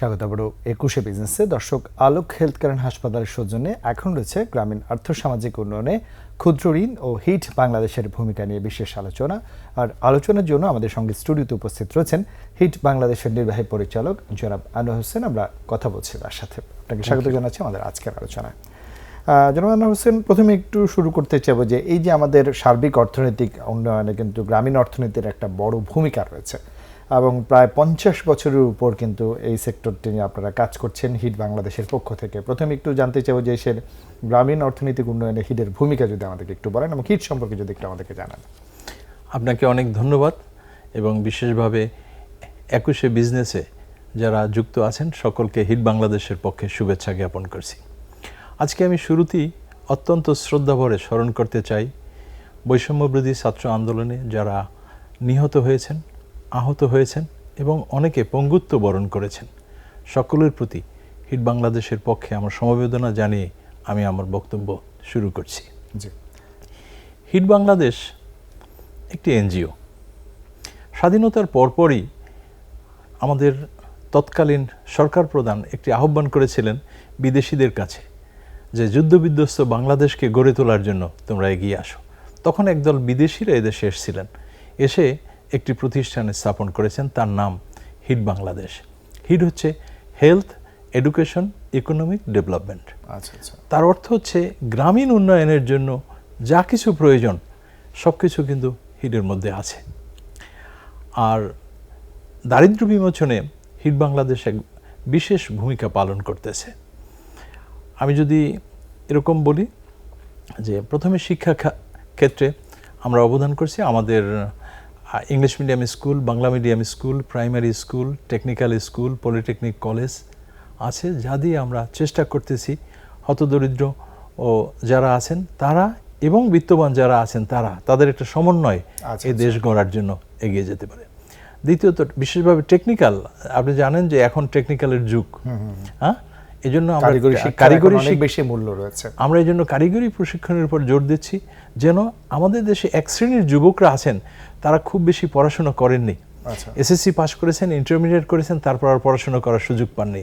স্বাগত আবারও একুশে বিজনেসে দর্শক আলোক হেলথ কেয়ার হাসপাতালের সৌজন্যে এখন রয়েছে গ্রামীণ আর্থসামাজিক উন্নয়নে ক্ষুদ্র ঋণ ও হিট বাংলাদেশের ভূমিকা নিয়ে বিশেষ আলোচনা। আর আলোচনার জন্য আমাদের সঙ্গে স্টুডিওতে উপস্থিত রয়েছেন হিট বাংলাদেশের নির্বাহী পরিচালক জনাব আনোয়ার হোসেন। আমরা কথা বলছি তার সাথে। আপনাকে স্বাগত জানাচ্ছি আমাদের আজকের আলোচনায়। জনাব আনোয়ার হোসেন প্রথমে একটু শুরু করতে চাইব যে এই যে আমাদের সার্বিক অর্থনৈতিক উন্নয়নে কিন্তু গ্রামীণ অর্থনীতির একটা বড় ভূমিকা রয়েছে। এবং প্রায় পঞ্চাশ বছরের উপর কিন্তু এই সেক্টরটি নিয়ে আপনারা কাজ করছেন হিট বাংলাদেশের পক্ষ থেকে। প্রথমে একটু জানতে চাইব যে এসের গ্রামীণ অর্থনৈতিক উন্নয়নে হিটের ভূমিকা যদি আমাদেরকে একটু বলেন এবং হিট সম্পর্কে যদি একটু আমাদেরকে জানান। আপনাকে অনেক ধন্যবাদ এবং বিশেষভাবে একুশে বিজনেসে যারা যুক্ত আছেন সকলকে হিট বাংলাদেশের পক্ষে শুভেচ্ছা জ্ঞাপন করছি। আজকে আমি শুরুতেই অত্যন্ত শ্রদ্ধাভরে স্মরণ করতে চাই বৈষম্যবিরোধী ছাত্র আন্দোলনে যারা নিহত হয়েছেন আহত হয়েছেন এবং অনেকে পঙ্গুত্ব বরণ করেছেন। সকলের প্রতি হিট বাংলাদেশের পক্ষে আমার সমবেদনা জানিয়ে আমি আমার বক্তব্য শুরু করছি। হিট বাংলাদেশ একটি এনজিও। স্বাধীনতার পরপরই আমাদের তৎকালীন সরকার প্রধান একটি আহ্বান করেছিলেন বিদেশিদের কাছে যে যুদ্ধবিধ্বস্ত বাংলাদেশকে গড়ে তোলার জন্য তোমরা এগিয়ে আসো। তখন একদল বিদেশিরা এদেশে এসেছিলেন। এসে একটি প্রতিষ্ঠানে স্থাপন করেছেন তার নাম হিট বাংলাদেশ। হিট হচ্ছে হেলথ এডুকেশন ইকোনমিক ডেভেলপমেন্ট। আচ্ছা আচ্ছা। তার অর্থ হচ্ছে গ্রামীণ উন্নয়নের জন্য যা কিছু প্রয়োজন সব কিছু কিন্তু হিটের মধ্যে আছে। আর দারিদ্র্য বিমোচনে হিট বাংলাদেশ এক বিশেষ ভূমিকা পালন করতেছে। আমি যদি এরকম বলি যে প্রথমে শিক্ষা ক্ষেত্রে আমরা অবদান করছি আমাদের English medium school Bangla medium school primary school technical school polytechnic college আছে যা দিয়ে আমরা চেষ্টা করতেছি। হতদরিদ্র ও যারা আছেন তারা এবং বিত্তবান যারা আছেন তারা তাদের একটা সমন্বয় আচ্ছা, এই দেশ গড়ার জন্য এগিয়ে যেতে পারে। দ্বিতীয়ত বিশেষভাবে টেকনিক্যাল আপনি জানেন যে এখন টেকনিক্যালের যুগ। হ্যাঁ? এই জন্য আমরা কারিগরি বেশি মূল্য রয়েছে। আমরা এই জন্য কারিগরি প্রশিক্ষণের উপর জোর দিচ্ছি যেন আমাদের দেশে এক শ্রেণির যুবকরা আছেন তারা খুব বেশি পড়াশোনা করেননি। আচ্ছা। এসএসসি পাশ করেছেন ইন্টারমিডিয়েট করেছেন তারপর আর পড়াশোনা করার সুযোগ পাননি।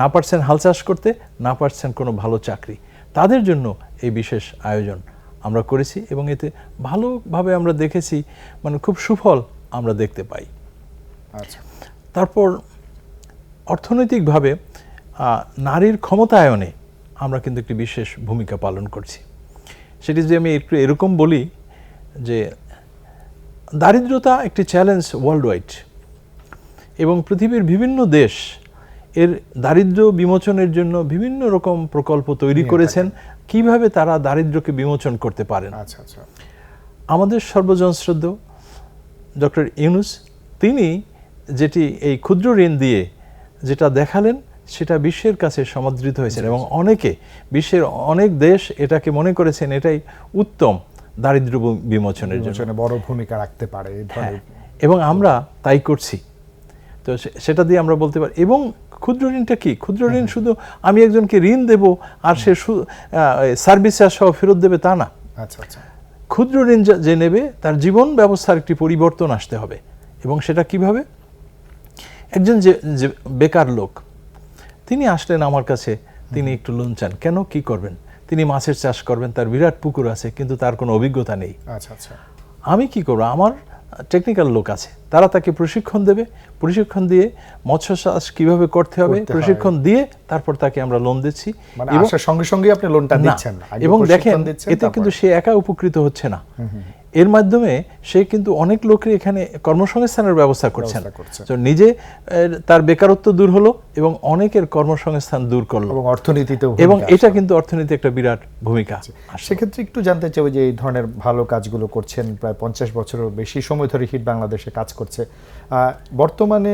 না পারছেন হাল চাষ করতে না পারছেন কোনো ভালো চাকরি। তাদের জন্য এই বিশেষ আয়োজন আমরা করেছি এবং এতে ভালোভাবে আমরা দেখেছি মানে খুব সুফল আমরা দেখতে পাই। আচ্ছা। তারপর অর্থনৈতিকভাবে নারীর ক্ষমতায়নে আমরা কিন্তু একটি বিশেষ ভূমিকা পালন করছি। সেটি যদি আমি একটু এরকম বলি যে দারিদ্রতা একটি চ্যালেঞ্জ ওয়ার্ল্ড ওয়াইড এবং পৃথিবীর বিভিন্ন দেশ এর দারিদ্র বিমোচনের জন্য বিভিন্ন রকম প্রকল্প তৈরি করেছেন। কীভাবে তারা দারিদ্র্যকে বিমোচন করতে পারেন? আচ্ছা আচ্ছা। আমাদের সর্বজনশ্রদ্ধ ডক্টর ইউনুস তিনি যেটি এই ক্ষুদ্র ঋণ দিয়ে যেটা দেখালেন সেটা বিশ্বের কাছে সমাদৃত হয়েছে এবং অনেকে বিশ্বের অনেক দেশ এটাকে মনে করেছেন এটাই উত্তম দারিদ্র বিমোচনের জন্য। বড় ভূমিকা রাখতে পারে হ্যাঁ এবং আমরা তাই করছি। তো সেটা দিয়ে আমরা বলতে পারি এবং ক্ষুদ্র ঋণটা কি? ক্ষুদ্র ঋণ শুধু আমি একজনকে ঋণ দেব আর সে সার্ভিস চার্জ সহ ফেরত দেবে তা না। আচ্ছা আচ্ছা। ক্ষুদ্র ঋণ যে নেবে তার জীবন ব্যবস্থার একটি পরিবর্তন আসতে হবে। এবং সেটা কীভাবে? একজন যে বেকার লোক তিনি আসলেন আমার কাছে। তিনি একটু লোন চান কেন? কি করবেন? তিনি মাছের চাষ করবেন তার বিরাট পুকুর আছে কিন্তু তার কোনো অভিজ্ঞতা নেই। আচ্ছা আচ্ছা। আমি কি করব? আমার টেকনিক্যাল লোক আছে। তারা তাকে প্রশিক্ষণ দেবে। প্রশিক্ষণ দিয়ে মৎস্য চাষ কীভাবে করতে হবে প্রশিক্ষণ দিয়ে তারপর তাকে আমরা লোন দিচ্ছি। মানে এবং- সঙ্গে সঙ্গে আপনি লোনটা দিচ্ছেন এবং দেখেন এতে কিন্তু সে একা উপকৃত হচ্ছে না। এর মাধ্যমে সে কিন্তু অনেক লোকের এখানে কর্মসংস্থানের ব্যবস্থা করছেন। করছে। তো নিজে তার বেকারত্ব দূর হলো এবং অনেকের কর্মসংস্থান দূর করল। এবং অর্থনীতিতেও এবং এটা কিন্তু অর্থনীতি একটা বিরাট ভূমিকা। আসে। সেক্ষেত্রে একটু জানতে চাই যে এই ধরনের ভালো কাজগুলো করছেন প্রায় পঞ্চাশ বছরের বেশি সময় ধরে হিট বাংলাদেশে কাজ করছে। বর্তমানে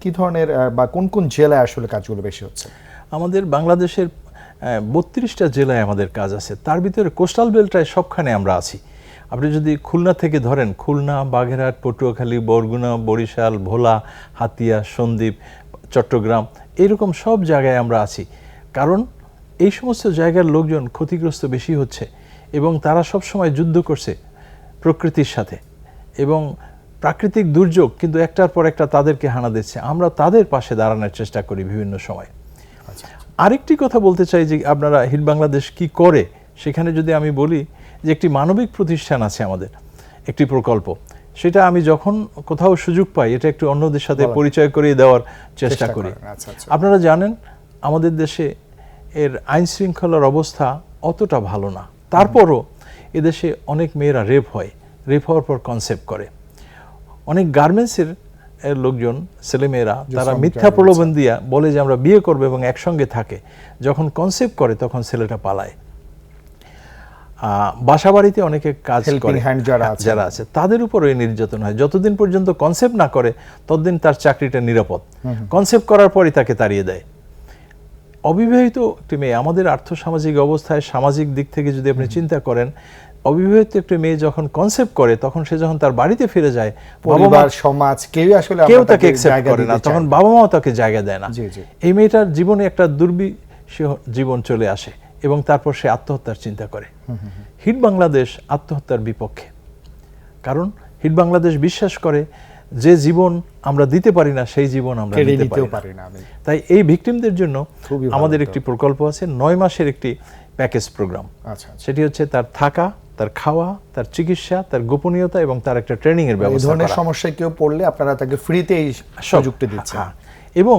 কি ধরনের বা কোন কোন জেলায় আসলে কাজগুলো বেশি হচ্ছে? আমাদের বাংলাদেশের বত্রিশটা জেলায় আমাদের কাজ আছে। তার ভিতরে কোস্টাল বেল্টায় সবখানে আমরা আছি। আপনি যদি খুলনা থেকে ধরেন খুলনা বাঘেরহাট পটুয়াখালী বরগুনা বরিশাল ভোলা হাতিয়া সন্দ্বীপ চট্টগ্রাম এরকম সব জায়গায় আমরা আছি। কারণ এই সমস্ত জায়গার লোকজন ক্ষতিগ্রস্ত বেশি হচ্ছে এবং তারা সব সময় যুদ্ধ করছে প্রকৃতির সাথে। এবং প্রাকৃতিক দুর্যোগ কিন্তু একটার পর একটা তাদেরকে হানা দিচ্ছে। আমরা তাদের পাশে দাঁড়ানোর চেষ্টা করি বিভিন্ন সময়। আচ্ছা। আরেকটি কথা বলতে চাই যে আপনারা হিট বাংলাদেশ কি করে? সেখানে যদি আমি বলি যে একটি মানবিক প্রতিষ্ঠান আছে আমাদের একটি প্রকল্প সেটা আমি যখন কোথাও সুযোগ পাই এটা একটু অন্যদের সাথে পরিচয় করিয়ে দেওয়ার চেষ্টা করি। আচ্ছা, আচ্ছা। আপনারা জানেন আমাদের দেশে এর আইন শৃঙ্খলার অবস্থা অতটা ভালো না। তারপরও এদেশে অনেক মেয়েরা রেপ হয়। রেপ হওয়ার পর কনসেপ্ট করে। অনেক গার্মেন্টসের এর লোকজন ছেলেমেয়েরা তারা মিথ্যা প্রলোভন দিয়া বলে যে আমরা বিয়ে করব এবং একসঙ্গে থাকে। যখন কনসেপ্ট করে তখন ছেলেটা পালায়। বাসা বাড়িতে অনেকে কাজ করে যারা আছে। যারা আছে তাদের উপর এই নির্যাতন হয়। যতদিন পর্যন্ত কনসেপ্ট না করে ততদিন তার চাকরিটা নিরাপদ। কনসেপ্ট করার পরই তাকে তাড়িয়ে দেয়। অবিবাহিত একটি মেয়ে আমাদের আর্থসামাজিক অবস্থায় সামাজিক দিক থেকে যদি আপনি চিন্তা করেন অবিবাহিত একটি মেয়ে যখন কনসেপ্ট করে তখন সে যখন তার বাড়িতে ফিরে যায় পরিবার সমাজ কেউ আসলে কেউ তাকে একসেপ্ট করে না তখন বাবা মাও তাকে জায়গা দেয় না। এই মেয়েটার জীবনে একটা দুর্বিষহ জীবন চলে আসে। এবং তারপর সে আত্মহত্যার চিন্তা করে। হিট বাংলাদেশ আত্মহত্যার বিপক্ষে। কারণ হিট বাংলাদেশ বিশ্বাস করে যে জীবন আমরা দিতে পারি না সেই জীবন আমরা নিতেও পারি না। তাই এই ভিকটিমদের জন্য আমাদের একটি প্রকল্প আছে নয় মাসের একটি প্যাকেজ প্রোগ্রাম। আচ্ছা আচ্ছা। সেটি হচ্ছে তার থাকা তার খাওয়া তার চিকিৎসা তার গোপনীয়তা এবং তার একটা ট্রেনিং এর ব্যবস্থা ধরনের সমস্যায় কেউ পড়লে আপনারা তাকে ফ্রিতে এই। দিচ্ছেন। হ্যাঁ, এবং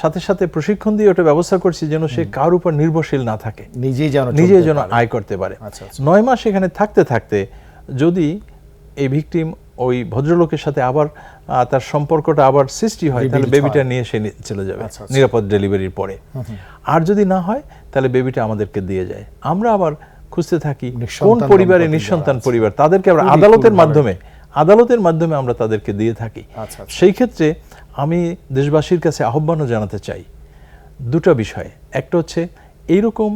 সাথে সাথে প্রশিক্ষণ দিয়ে ওটা ব্যবস্থা করছি যেন সে কার উপর নির্ভরশীল না থাকে। নিজেই যেন নিজে যেন আয় করতে পারে। আচ্ছা, আচ্ছা। নয় মাস এখানে থাকতে থাকতে যদি এই ভিকটিম ওই ভদ্রলোকের সাথে আবার তার সম্পর্কটা আবার সৃষ্টি হয় তাহলে বেবিটা নিয়ে সে চলে যাবে। আচ্ছা। নিরাপদ ডেলিভারির পরে। আর যদি না হয় তাহলে বেবিটা আমাদেরকে দিয়ে যায়। আমরা আবার খুঁজতে থাকি কোন পরিবারে নিঃসন্তান পরিবার তাদেরকে আমরা আদালতের মাধ্যমে আদালতের মাধ্যমে আমরা তাদেরকে দিয়ে থাকি। সেই ক্ষেত্রে আমি দেশবাসীর কাছে আহ্বানও জানাতে চাই দুটো বিষয়। একটা হচ্ছে এইরকম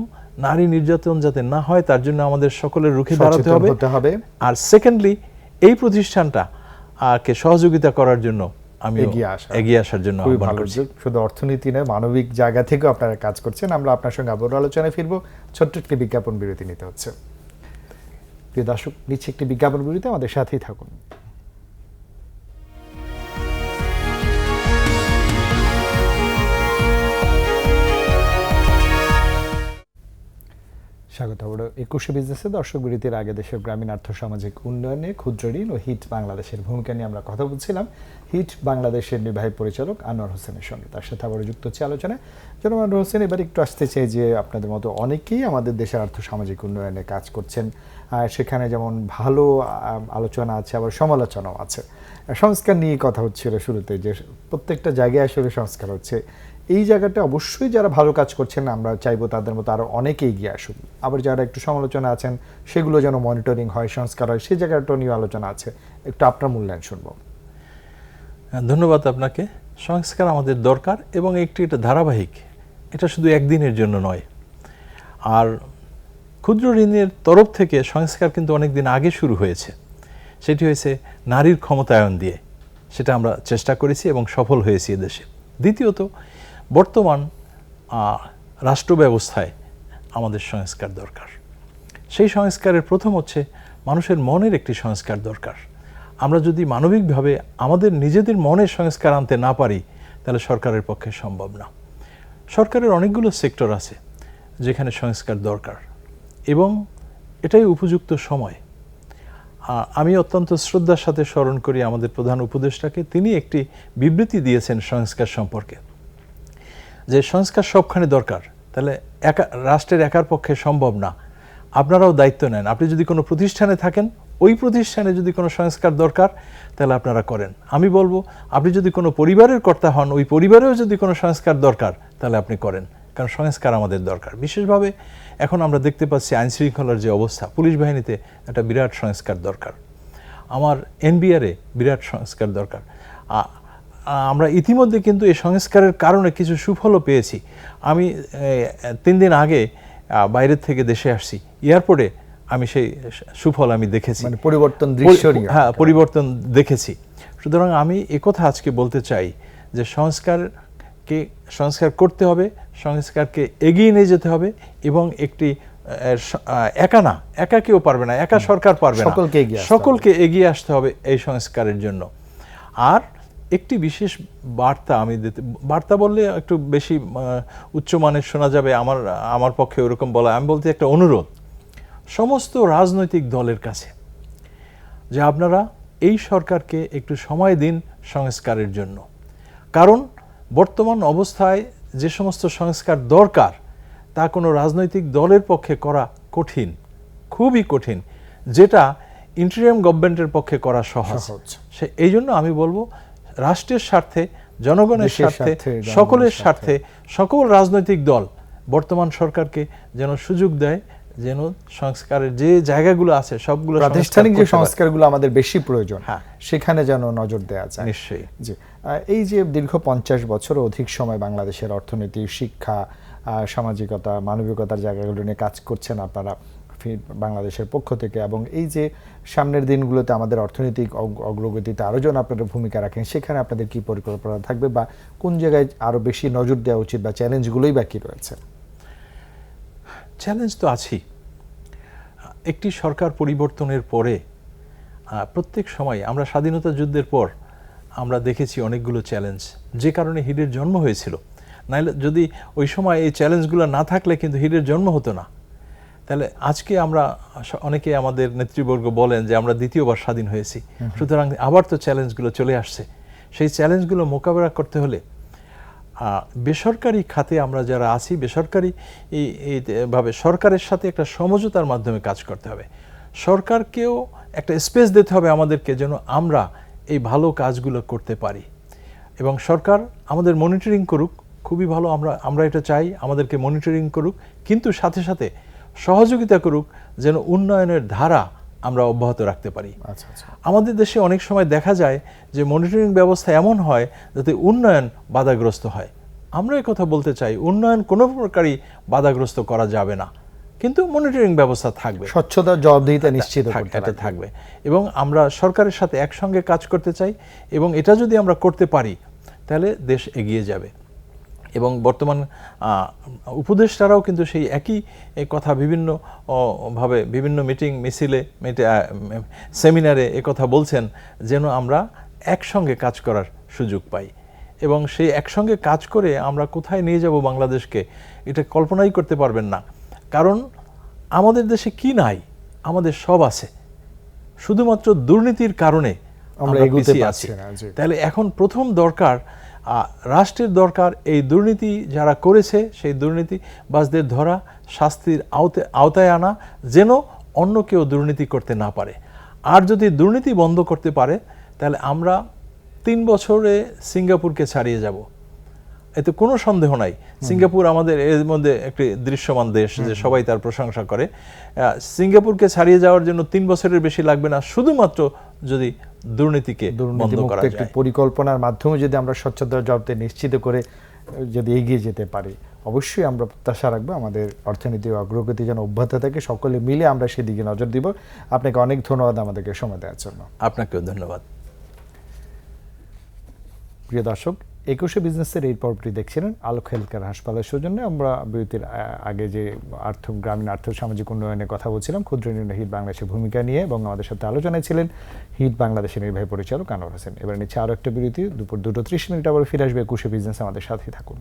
নারী নির্যাতন যাতে না হয় তার জন্য আমাদের সকলের রুখে দাঁড়াতে হবে। আর সেকেন্ডলি এই প্রতিষ্ঠানটা কে সহযোগিতা করার জন্য আমি এগিয়ে আসা। এগিয়ে আসার জন্য শুধু অর্থনীতি নয় মানবিক জায়গা থেকেও আপনারা কাজ করছেন। আমরা আপনার সঙ্গে আবার আলোচনায় ফিরবো। ছোট্ট একটি বিজ্ঞাপন বিরতি নিতে হচ্ছে। প্রিয় দর্শক নিচ্ছে একটি বিজ্ঞাপন বিরতি আমাদের সাথেই থাকুন। স্বাগত। আবার একুশে বিজনেসে দর্শক বিরতির আগে দেশের গ্রামীণ আর্থসামাজিক উন্নয়নে ক্ষুদ্র ঋণ ও হিট বাংলাদেশের ভূমিকা নিয়ে আমরা কথা বলছিলাম। হিট বাংলাদেশের নির্বাহী পরিচালক আনোয়ার হোসেনের সঙ্গে। তার সাথে আবার যুক্ত হচ্ছে আলোচনায় জনাব আনোয়ার হোসেন, এবার একটু আসতে চাই যে আপনাদের মতো অনেকেই আমাদের দেশের আর্থ সামাজিক উন্নয়নে কাজ করছেন। সেখানে যেমন ভালো আলোচনা আছে, আবার সমালোচনাও আছে। সংস্কার নিয়ে কথা হচ্ছিল শুরুতে যে প্রত্যেকটা জায়গায় আসলে সংস্কার হচ্ছে। এই জায়গাটা অবশ্যই যারা ভালো কাজ করছেন, আমরা চাইব তাদের মতো আরও অনেকে এগিয়ে আসুক। আবার যারা একটু সমালোচনা আছেন, সেগুলো যেন মনিটরিং হয়, সংস্কার হয় সেই জায়গাটা নিয়ে আলোচনা আছে। একটু আপনার মূল্যায়ন শুনব। ধন্যবাদ আপনাকে। সংস্কার আমাদের দরকার এবং একটি এটা ধারাবাহিক। এটা শুধু একদিনের জন্য নয়। আর ক্ষুদ্র ঋণের তরফ থেকে সংস্কার কিন্তু অনেক দিন আগে শুরু হয়েছে। সেটি হয়েছে নারীর ক্ষমতায়ন দিয়ে। সেটা আমরা চেষ্টা করেছি এবং সফল হয়েছি এদেশে দ্বিতীয়ত বর্তমান রাষ্ট্র ব্যবস্থায় আমাদের সংস্কার দরকার। সেই সংস্কারের প্রথম হচ্ছে মানুষের মনের একটি সংস্কার দরকার। আমরা যদি মানবিকভাবে আমাদের নিজেদের মনের সংস্কার আনতে না পারি, তাহলে সরকারের পক্ষে সম্ভব না। সরকারের অনেকগুলো সেক্টর আছে যেখানে সংস্কার দরকার এবং এটাই উপযুক্ত সময়। আমি অত্যন্ত শ্রদ্ধার সাথে স্মরণ করি আমাদের প্রধান উপদেষ্টাকে। তিনি একটি বিবৃতি দিয়েছেন সংস্কার সম্পর্কে। যে সংস্কার সবখানে দরকার, তাহলে একা, রাষ্ট্রের একার পক্ষে সম্ভব না। আপনারাও দায়িত্ব নেন। আপনি যদি কোনো প্রতিষ্ঠানে থাকেন, ওই প্রতিষ্ঠানে যদি কোনো সংস্কার দরকার, তাহলে আপনারা করেন। আমি বলব, আপনি যদি কোনো পরিবারের কর্তা হন, ওই পরিবারেও যদি কোনো সংস্কার দরকার, তাহলে আপনি করেন। কারণ সংস্কার আমাদের দরকার। বিশেষভাবে এখন আমরা দেখতে পাচ্ছি আইন শৃঙ্খলার যে অবস্থা, পুলিশ বাহিনীতে একটা বিরাট সংস্কার দরকার। আমার এনবিআরে বিরাট সংস্কার দরকার। আমরা ইতিমধ্যে কিন্তু এই সংস্কারের কারণে কিছু সুফলও পেয়েছি। আমি তিন দিন আগে বাইরের থেকে দেশে আসছি। এয়ারপোর্টে আমি সেই সুফল আমি দেখেছি। মানে পরিবর্তন দৃশ্যনীয় হ্যাঁ পরিবর্তন দেখেছি। সুতরাং আমি একথা আজকে বলতে চাই যে সংস্কারকে সংস্কার করতে হবে সংস্কারকে এগিয়ে নিয়ে যেতে হবে এবং একটি একা না একা কেউ পারবে না একা সরকার পারবে না। সকলকে এগিয়ে সকলকে এগিয়ে আসতে হবে এই সংস্কারের জন্য। আর একটি বিশেষ বার্তা আমি দিতে বার্তা বললে একটু বেশি উচ্চমানের শোনা যাবে আমার আমার পক্ষে ওরকম বলা আমি বলতে একটা অনুরোধ। সমস্ত রাজনৈতিক দলের কাছে যে আপনারা এই সরকারকে একটু সময় দিন সংস্কারের জন্য। কারণ বর্তমান অবস্থায় যে সমস্ত সংস্কার দরকার তা কোনো রাজনৈতিক দলের পক্ষে করা কঠিন খুবই কঠিন যেটা ইন্টারিয়াম গভর্নমেন্টের পক্ষে করা সহজ। সহজ। সে এই জন্য আমি বলব রাষ্ট্রের স্বার্থে জনগণের স্বার্থে সকলের স্বার্থে। সকল রাজনৈতিক দল বর্তমান সরকারকে যেন সুযোগ দেয় যেন সংস্কারের যে জায়গাগুলো আছে সবগুলো প্রাতিষ্ঠানিক যে সংস্কারগুলো আমাদের বেশি প্রয়োজন হ্যাঁ। সেখানে যেন নজর দেওয়া যায় নিশ্চয়ই জি এই যে দীর্ঘ পঞ্চাশ বছর অধিক সময় বাংলাদেশের অর্থনীতি শিক্ষা আহ, সামাজিকতা মানবিকতার জায়গাগুলো নিয়ে কাজ করছেন আপনারা বাংলাদেশের পক্ষ থেকে এবং এই যে সামনের দিনগুলোতে আমাদের অর্থনৈতিক অগ- অগ্রগতিতে আরও যেন আপনারা ভূমিকা রাখেন, সেখানে আপনাদের কি পরিকল্পনা থাকবে বা কোন জায়গায় আরও বেশি নজর দেওয়া উচিত বা চ্যালেঞ্জগুলোই বাকি রয়েছে? চ্যালেঞ্জ তো আছেই। একটি সরকার পরিবর্তনের পরে প্রত্যেক সময় আমরা স্বাধীনতা যুদ্ধের পর আমরা দেখেছি অনেকগুলো চ্যালেঞ্জ যে কারণে হিডের জন্ম হয়েছিল। নাহলে যদি ওই সময় এই চ্যালেঞ্জগুলো না থাকলে কিন্তু হিডের জন্ম হতো না। তাহলে আজকে আমরা অনেকে আমাদের নেতৃবর্গ বলেন যে আমরা দ্বিতীয়বার স্বাধীন হয়েছি। সুতরাং আবার তো চ্যালেঞ্জগুলো চলে আসছে। সেই চ্যালেঞ্জগুলো মোকাবেলা করতে হলে বেসরকারি খাতে আমরা যারা আছি বেসরকারি ভাবে সরকারের সাথে একটা সমঝোতার মাধ্যমে কাজ করতে হবে। সরকারকেও একটা স্পেস দিতে হবে আমাদেরকে যেন আমরা এই ভালো কাজগুলো করতে পারি। এবং সরকার আমাদের মনিটরিং করুক খুবই ভালো আমরা আমরা এটা চাই আমাদেরকে মনিটরিং করুক কিন্তু সাথে সাথে সহযোগিতা করুক যেন উন্নয়নের ধারা আমরা অব্যাহত রাখতে পারি। আচ্ছা আচ্ছা। আমাদের দেশে অনেক সময় দেখা যায় যে মনিটরিং ব্যবস্থা এমন হয় যাতে উন্নয়ন বাধাগ্রস্ত হয়। আমরা কথা বলতে চাই উন্নয়ন কোনো প্রকারই বাধাগ্রস্ত করা যাবে না। কিন্তু মনিটরিং ব্যবস্থা থাকবে। স্বচ্ছতা জবাবদিহিতা নিশ্চিত এটা থাকবে। এবং আমরা সরকারের সাথে একসঙ্গে কাজ করতে চাই এবং এটা যদি আমরা করতে পারি তাহলে দেশ এগিয়ে যাবে। এবং বর্তমান উপদেষ্টারাও কিন্তু সেই একই কথা বিভিন্ন ভাবে বিভিন্ন মিটিং মিছিলে মিটে- সেমিনারে কথা বলছেন যেন আমরা একসঙ্গে কাজ করার সুযোগ পাই। এবং সেই একসঙ্গে কাজ করে আমরা কোথায় নিয়ে যাব বাংলাদেশকে এটা কল্পনাই করতে পারবেন না। কারণ আমাদের দেশে কি নাই আমাদের সব আছে। শুধুমাত্র দুর্নীতির কারণে আমরা এগোতে আছি। তাহলে এখন প্রথম দরকার রাষ্ট্রের দরকার এই দুর্নীতি যারা করেছে সেই দুর্নীতিবাজদের ধরা শাস্তির আওতে- আওতায় আনা যেন অন্য কেউ দুর্নীতি করতে না পারে। আর যদি দুর্নীতি বন্ধ করতে পারে তাহলে আমরা তিন বছরে সিঙ্গাপুরকে ছাড়িয়ে যাব। এতে কোনো সন্দেহ নাই। সিঙ্গাপুর আমাদের এর মধ্যে একটি দৃশ্যমান দেশ যে সবাই তার প্রশংসা করে। সিঙ্গাপুরকে ছাড়িয়ে যাওয়ার জন্য তিন বছরের বেশি লাগবে না। শুধুমাত্র যদি দুর্নীতিকে দুর্নীতিমুক্ত একটি পরিকল্পনার মাধ্যমে যদি আমরা স্বচ্ছতার জবাবতে নিশ্চিত করে যদি এগিয়ে যেতে পারি অবশ্যই আমরা প্রত্যাশা রাখব আমাদের অর্থনীতি অগ্রগতি যেন অব্যাহত থাকে। সকলে মিলে আমরা সেদিকে নজর দিব। আপনাকে অনেক ধন্যবাদ আমাদেরকে সময় দেওয়ার জন্য। আপনাকেও ধন্যবাদ। প্রিয় দর্শক একুশে বিজনেসের এই পর্বটি দেখছিলেন আলোক হেলথ কেয়ার হাসপাতালের সৌজন্যে আমরা বিরতির আগে যে আর্থ, গ্রামীণ আর্থ সামাজিক উন্নয়নের কথা বলছিলাম, ক্ষুদ্র ঋণ হিট বাংলাদেশের ভূমিকা নিয়ে এবং আমাদের সাথে আলোচনায় ছিলেন হিট বাংলাদেশের নির্বাহী পরিচালক আনোয়ার হোসেন। এবার নিচ্ছে আরও একটা বিরতি, দুপুর দুটো ত্রিশ মিনিট আবার ফিরে আসবে একুশে বিজনেস আমাদের সাথেই থাকুন।